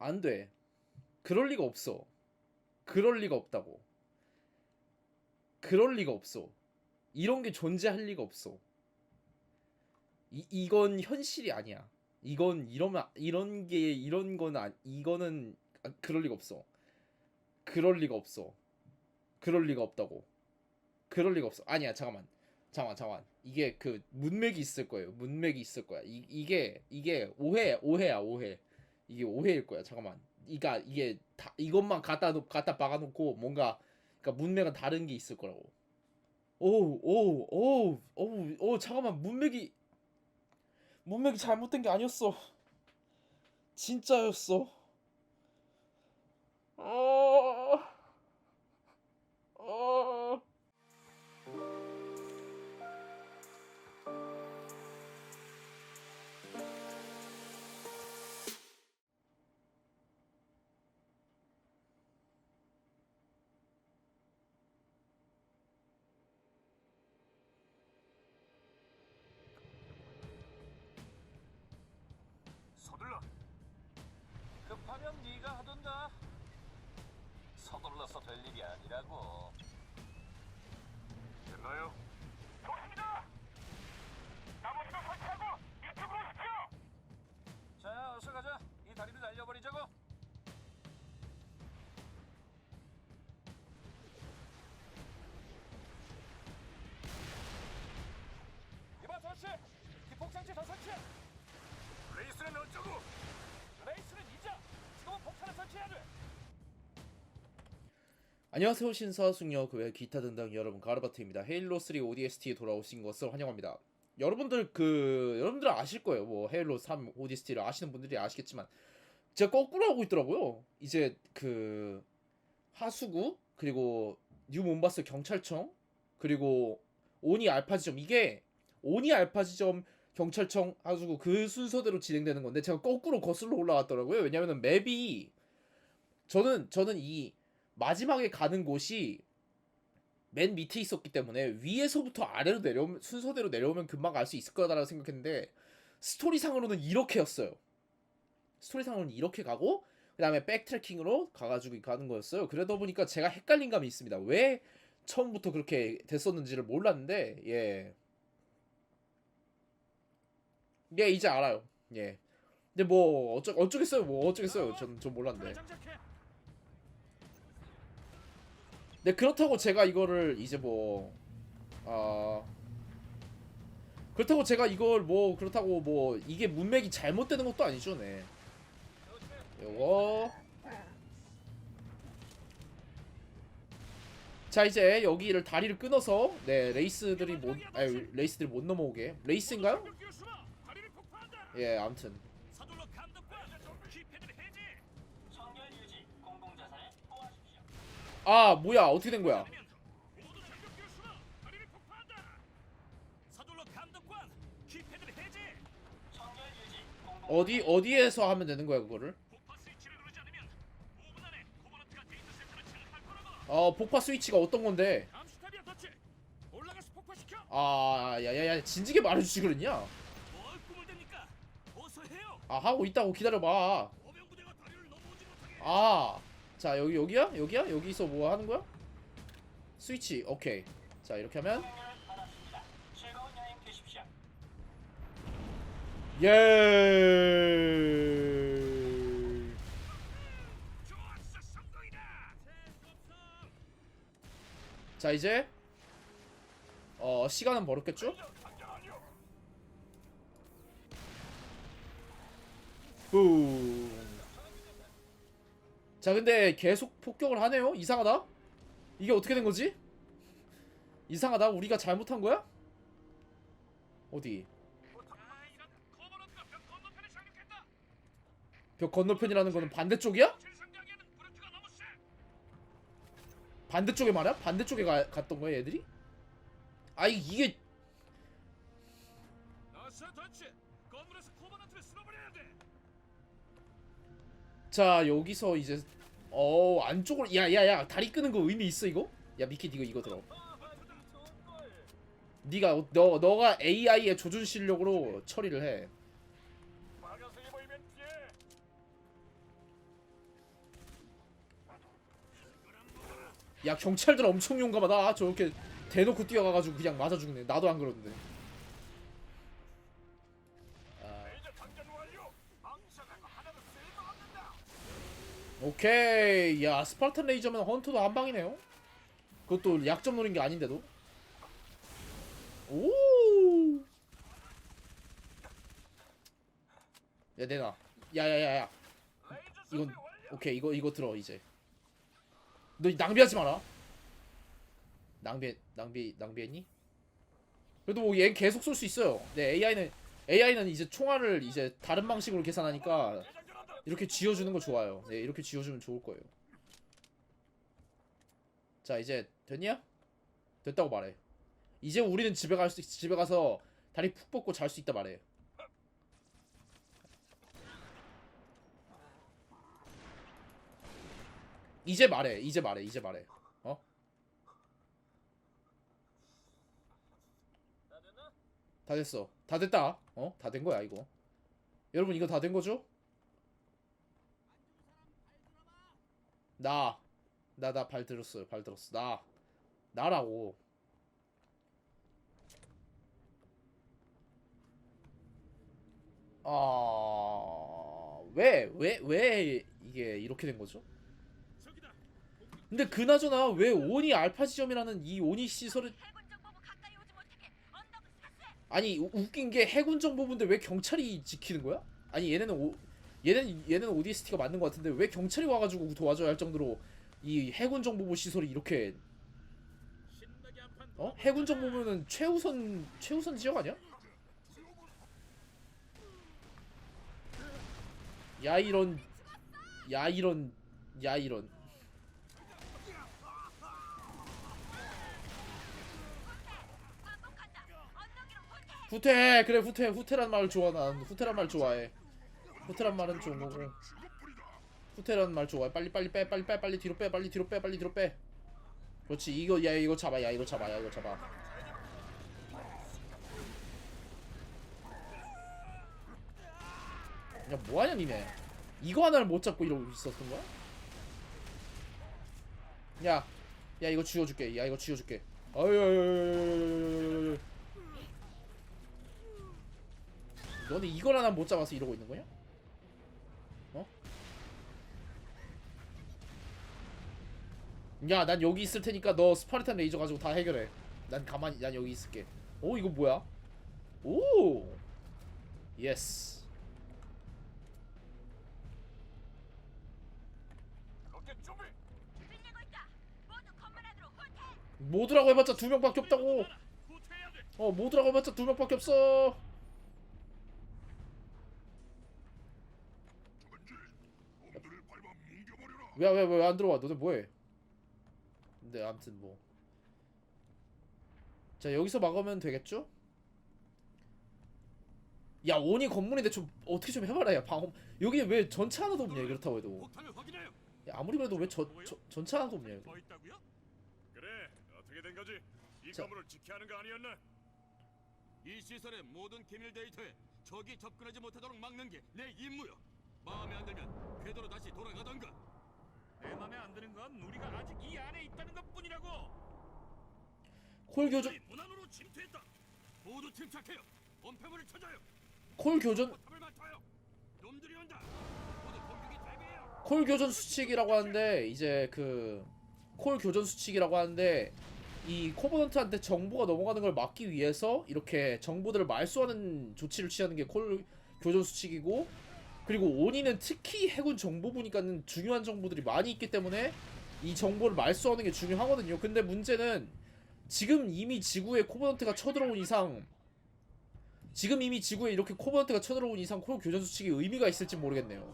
안 돼. 그럴 리가 없어. 그럴 리가 없다고. 그럴 리가 없어. 이런 게 존재할 리가 없어. 이 이건 현실이 아니야. 이건 이러면 이런 게 이런 건 아, 이거는 아, 그럴 리가 없어. 그럴 리가 없어. 그럴 리가 없다고. 그럴 리가 없어. 아니야, 잠깐만. 잠깐만, 잠깐만. 이게 그 문맥이 있을 거예요. 문맥이 있을 거야. 이, 이게 이게 오해, 오해야, 오해. 이게 오해일 거야. 잠깐만. 이가 이게 다 이것만 갖다 놓 갖다 박아놓고 뭔가 그러니까 문맥은 다른 게 있을 거라고. 오오오오오 잠깐만 문맥이 문맥이 잘못된 게 아니었어. 진짜였어. 어. 어. 서둘러. 급하면 네가 하던가. 서둘러서 될 일이 아니라고. 됐나요? 안녕하세요 신사 숙녀 그 외 기타 등등 여러분 가르바트입니다. 헤일로 3 ODST에 돌아오신 것을 환영합니다. 여러분들 그 여러분들 아실 거예요. 뭐 헤일로 3 ODST를 아시는 분들이 아시겠지만 제가 거꾸로 하고 있더라고요. 이제 그 하수구 그리고 뉴 몬바스 경찰청 그리고 오니 알파 지점. 이게 오니 알파 지점 경찰청 하수구 그 순서대로 진행되는 건데 제가 거꾸로 거슬러 올라갔더라고요. 왜냐면은 맵이 저는 저는 이 마지막에 가는 곳이 맨 밑에 있었기 때문에 위에서부터 아래로 내려오면 순서대로 내려오면 금방 갈수 있을 거다라고 생각했는데 스토리상으로는 이렇게였어요. 스토리상으로는 이렇게 가고 그다음에 백트래킹으로 가가지고 가는 거였어요. 그러다 보니까 제가 헷갈린 감이 있습니다. 왜 처음부터 그렇게 됐었는지를 몰랐는데 예. 예 이제 알아요. 예. 근데 뭐 어쩌 어쩌겠어요. 뭐 어쩌겠어요. 전전 몰랐는데. 장착해. 네 그렇다고 제가 이거를 이제 뭐 아. 그렇다고 제가 이걸 뭐 그렇다고 뭐 이게 문맥이 잘못되는 것도 아니죠, 네. 요거 자 이제 여기를 다리를 끊어서 네 레이스들이 못 아니 레이스들이 못 넘어오게 레이스인가요? 예 아무튼 아 뭐야 어떻게 된 거야? 어디 어디에서 하면 되는 거야 그거를? 폭파 스위치를 누르지 않으면 5분 안에 코버넌트가 데이터 센터를 장악할 거라고. 어 폭파 스위치가 어떤 건데? 아 야야야 진지게 말해주지 그랬냐? 아 하고 있다고 기다려봐. 아, 자 여기 여기야? 여기야? 여기서 뭐 하는 거야? 스위치, 오케이. 자 이렇게 하면. 예. 자 이제 어 시간은 벌었겠죠? 붐. 자 근데 계속 폭격을 하네요. 이상하다. 이게 어떻게 된 거지? 이상하다. 우리가 잘못한 거야? 어디? 벽 건너편이라는 거는 반대쪽이야? 반대쪽에 말이야? 반대쪽에 가, 갔던 거야 얘들이? 아 이- 이게 자 여기서 이제 어 안쪽으로 야야야 다리 끄는 거 의미 있어 이거? 야 미키 니가 이거 들어 니가 너, 너가 AI의 조준 실력으로 처리를 해 야, 경찰들 엄청 용감하다. 저렇게 대놓고 뛰어가가지고 그냥 맞아 죽네. 나도 안 그러는데. 오케이 야 스파르탄 레이저면 헌터도 한 방이네요 그것도 약점 노린 게 아닌데도 오 야 내놔 야 야 야야 레이저 이건 준비 완료. 오케이 이거 이거 들어 이제 너 낭비하지 마라 낭비 낭비 낭비했니? 그래도 뭐 얘 계속 쏠 수 있어요. 네 AI는 AI는 이제 총알을 이제 다른 방식으로 계산하니까. 이렇게 쥐어주는 거 좋아요. 네 이렇게 쥐어주면 좋을 거예요. 자 이제 됐냐? 됐다고 말해. 이제 우리는 집에 갈 수 집에 가서 다리 푹 뻗고 잘 수 있다 말해. 이제 말해. 이제 말해. 이제 말해. 어? 다 됐어. 다 됐다. 어? 다 된 거야 이거. 여러분 이거 다 된 거죠? 나. 나 나 발 들었어요. 발 들었어. 나. 나라고. 아. 왜? 왜? 왜 이게 이렇게 된 거죠? 근데 그나저나 왜 오니 알파 지점이라는 이 오니 시설을. 아니 우- 웃긴 게 해군 정보부인데 왜 경찰이 지키는 거야? 아니 얘네는 오 얘는 얘는 ODST가 맞는 것 같은데 왜 경찰이 와가지고 도와줘야 할 정도로 이 해군 정보부 시설이 이렇게 어? 해군 정보부는 최우선 최우선 지역 아니야? 야 이런 야 이런 야 이런. 후퇴. 그래 후퇴. 후퇴란 말을 좋아 난. 후퇴란 말 좋아해 후퇴란 말은 좋은 거고 후퇴란 말 좋아해 빨리 빨리 빼 빨리 빼 빨리 뒤로 빼 빨리 뒤로 빼 빨리 뒤로 빼 그렇지 이거 야 이거 잡아 야 이거 잡아 야 이거 잡아 야 뭐하냐 니네 이거 하나를 못 잡고 이러고 있었던 거야? 야, 야 이거 쥐어줄게. 야 이거 쥐어줄게. 어유. 너네 이걸 하나 못 잡아서 이러고 있는 거냐? 야, 난 여기 있을 테니까 너 스파르탄 레이저 가지고 다 해결해. 난 가만히 난 여기 있을게. 오, 이거 뭐야? 오. 예스. 모두라고 해봤자 두 명밖에 없다고. 어, 모두라고 해봤자 두 명밖에 없어. 왜왜왜 안 들어와? 너네 뭐해? 근데 아무튼 뭐. 자 여기서 막으면 되겠죠? 야 원이 건물인데 좀 어떻게 좀 해봐라 야 방어 여기 왜 전차 하나도 없냐 그렇다고 해도. 야, 아무리 그래도 왜 저, 저 전차 하나도 없냐 더 있다고요? 그래. 어떻게 된 거지? 이 자. 건물을 지켜야 하는 거 아니었나? 이 시설의 모든 기밀 데이터에 적이 접근하지 못하도록 막는 게 내 임무요. 마음에 안 들면 궤도로 다시 돌아가던가. 내 맘에 안 드는 건 우리가 아직 이 안에 있다는 것뿐이라고. 콜 교전 문 안으로 침투했다. 모두 침착해요. 엄폐물을 찾아요. 콜 교전. 놈들이 온다. 모두 공격에 대비해요. 콜 교전 수칙이라고 하는데 이제 그 콜 교전 수칙이라고 하는데 이 코버넌트한테 정보가 넘어가는 걸 막기 위해서 이렇게 정보들을 말소하는 조치를 취하는 게 콜 교전 수칙이고 그리고 온이는 특히 해군 정보부니까는 중요한 정보들이 많이 있기 때문에 이 정보를 말소하는 게 중요하거든요. 근데 문제는 지금 이미 지구에 코버넌트가 쳐들어온 이상 지금 이미 지구에 이렇게 코버넌트가 쳐들어온 이상 콜 교전 수칙이 의미가 있을지 모르겠네요.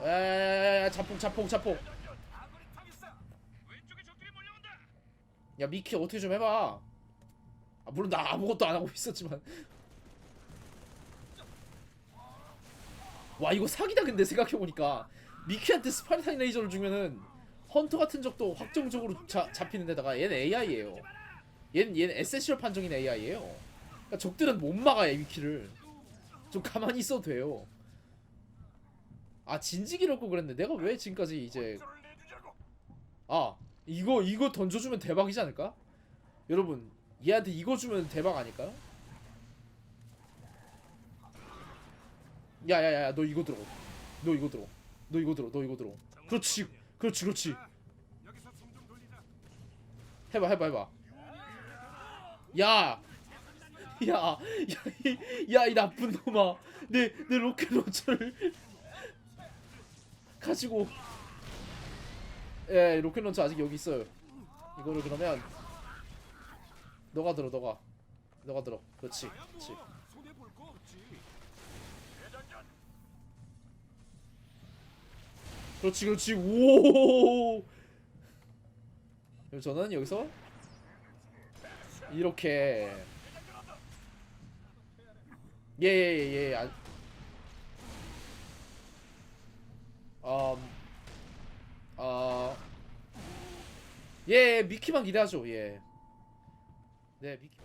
야야야야 자폭 자폭 자폭. 야 미키 어떻게 좀 해봐 아 물론 나 아무것도 안 하고 있었지만 와 이거 사기다 근데 생각해보니까 미키한테 스파르탄 레이저를 주면은 헌터 같은 적도 확정적으로 자, 잡히는 데다가 얘는 AI예요 얘는 얘는 에센셜 판정인 AI예요 그러니까 적들은 못 막아요 미키를 좀 가만히 있어도 돼요 아 진지기를 고 그랬네 내가 왜 지금까지 이제. 아 이거 이거 던져주면 대박이지 않을까? 여러분 얘한테 이거 주면 대박 아닐까? 야야야 너 이거 들어. 너 이거 들어. 너 이거 들어 너 이거 들어. 그렇지 그렇지 그렇지. 해봐 해봐 해봐. 야! 야! 야, 이 나쁜 놈아. 내, 내 로켓 런처를 가지고. 예, 로켓 런처 아직 여기 있어요. 이거를 그러면 너가 들어 너가. 너가 들어. 그렇지 그렇지 그렇지 그렇지 오 저는 여기서 이렇게 예예예 예, 아, 음, 어, 예 미키만 기대하죠 예. 네 미키.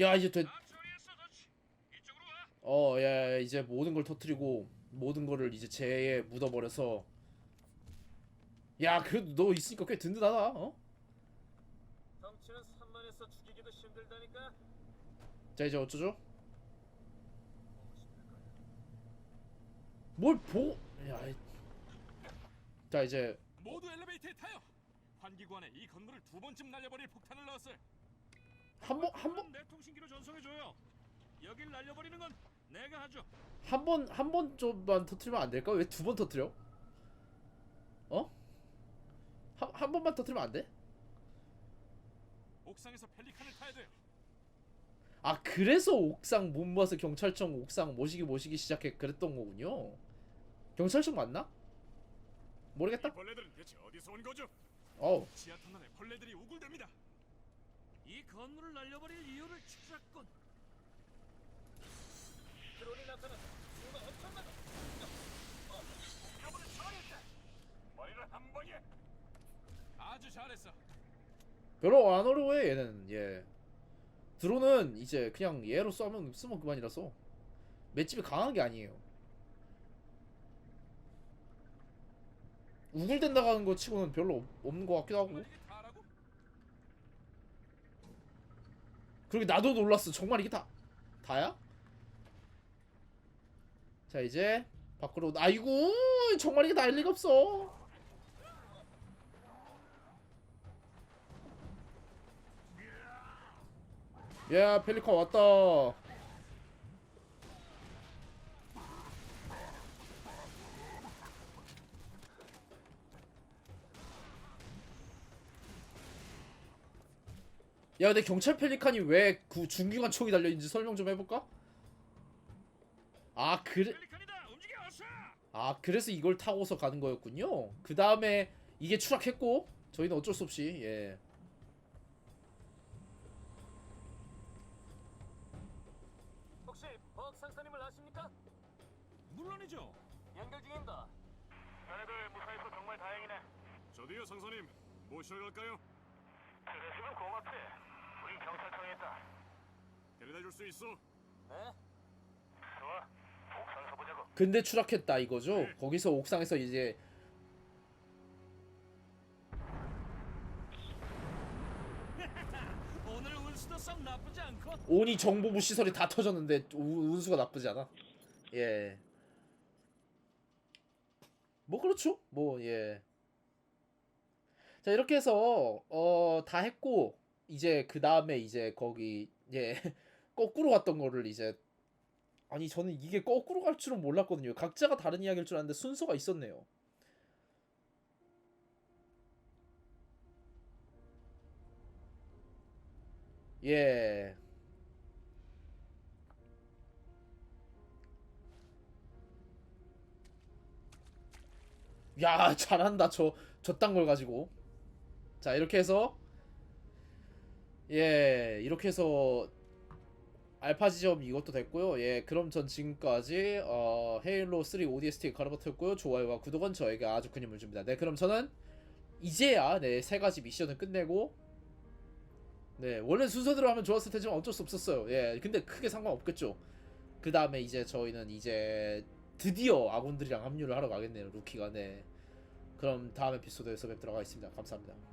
야 이제 돼. 처리했어, 던치. 이쪽으로 와. 어, 야, 야, 이제 모든 걸 터트리고 모든 거를 이제 재에 묻어버려서 야, 그래도 너 있으니까 꽤 든든하다, 어? 덩치는 산만해서 죽이기도 힘들다니까. 자, 이제 어쩌죠? 뭘 보? 야, 이- 자, 이제 모두 엘리베이터에 타요. 환기구 안에 이 건물을 두 번쯤 날려버릴 폭탄을 넣었어요. 한 번, 한 번, 내 통신기로 전송해줘요. 여길 날려버리는 건. 한 번, 한 번 좀만 터트리면 안 될까? 왜 두 번 터트려? 어? 한, 한 번만 터트리면 안 돼? 옥상에서 펠리칸을 타야 돼요. 아 그래서 옥상 못 모아서 경찰청 옥상 모시기 모시기 시작해 그랬던 거군요. 경찰청 맞나? 모르겠다. 이 벌레들은 대체 어디서 온 거죠? 어우 지하 터널에 벌레들이 우글댑니다. 이 건물을 날려버릴 이유를 추적군. 드론이 나타났다. 수가 엄청나다. 어, 가문을 처리했다. 머리를 한 방에. 아주 잘했어. 별로 안 어려워해 얘는 예. 드론은 이제 그냥 얘로 쏘면 쓰면 그만이라서 맷집이 강한 게 아니에요. 우글댄다 가는 거 치고는 별로 없- 없는 것 같기도 하고. 정말 이게 다라고? 그리고 나도 놀랐어. 정말 이게 다 다야? 자 이제 밖으로 아이고 정말 이게 다일 리가 없어. 야 펠리컨 왔다. 야 근데 경찰 펠리칸이 왜 그 중기관 총이 달려있는지 설명 좀 해볼까? 아 그래. 아 그래서 이걸 타고서 가는 거였군요. 그 다음에 이게 추락했고 저희는 어쩔 수 없이 예. 혹시 벅 상사님을 아십니까? 물론이죠. 연결 중입니다. 너희들 무사해서 정말 다행이네. 저도요 상사님. 모시러 갈까요? 그래서면 고맙지. 우리 경찰청에 있다. 데려다 줄 수 있어. 네? 좋아. 옥상에서 보자고. 근데 추락했다 이거죠. 거기서 옥상에서 이제 오늘 운수도 썩 나쁘지 않고. 온이 정보부 시설이 다 터졌는데 우- 운수가 나쁘지 않아. 예. 뭐 그렇죠. 뭐 예. 자 이렇게 해서 어 다 했고 이제 그 다음에 이제 거기 예 거꾸로 갔던 거를 이제 아니 저는 이게 거꾸로 갈 줄은 몰랐거든요. 각자가 다른 이야기일 줄 알았는데 순서가 있었네요. 예. 야, 잘한다. 저 저딴 걸 가지고. 자, 이렇게 해서 예, 이렇게 해서 알파 지점 이것도 됐고요. 예, 그럼 전 지금까지 어, 헤일로 3 ODST 가르버트였고요. 좋아요와 구독은 저에게 아주 큰 힘을 줍니다. 네, 그럼 저는 이제야 네, 세 가지 미션을 끝내고 네, 원래 순서대로 하면 좋았을 테지만 어쩔 수 없었어요. 예, 근데 크게 상관없겠죠. 그 다음에 이제 저희는 이제 드디어 아군들이랑 합류를 하러 가겠네요. 루키가 네. 그럼 다음 에피소드에서 뵙도록 하겠습니다. 감사합니다.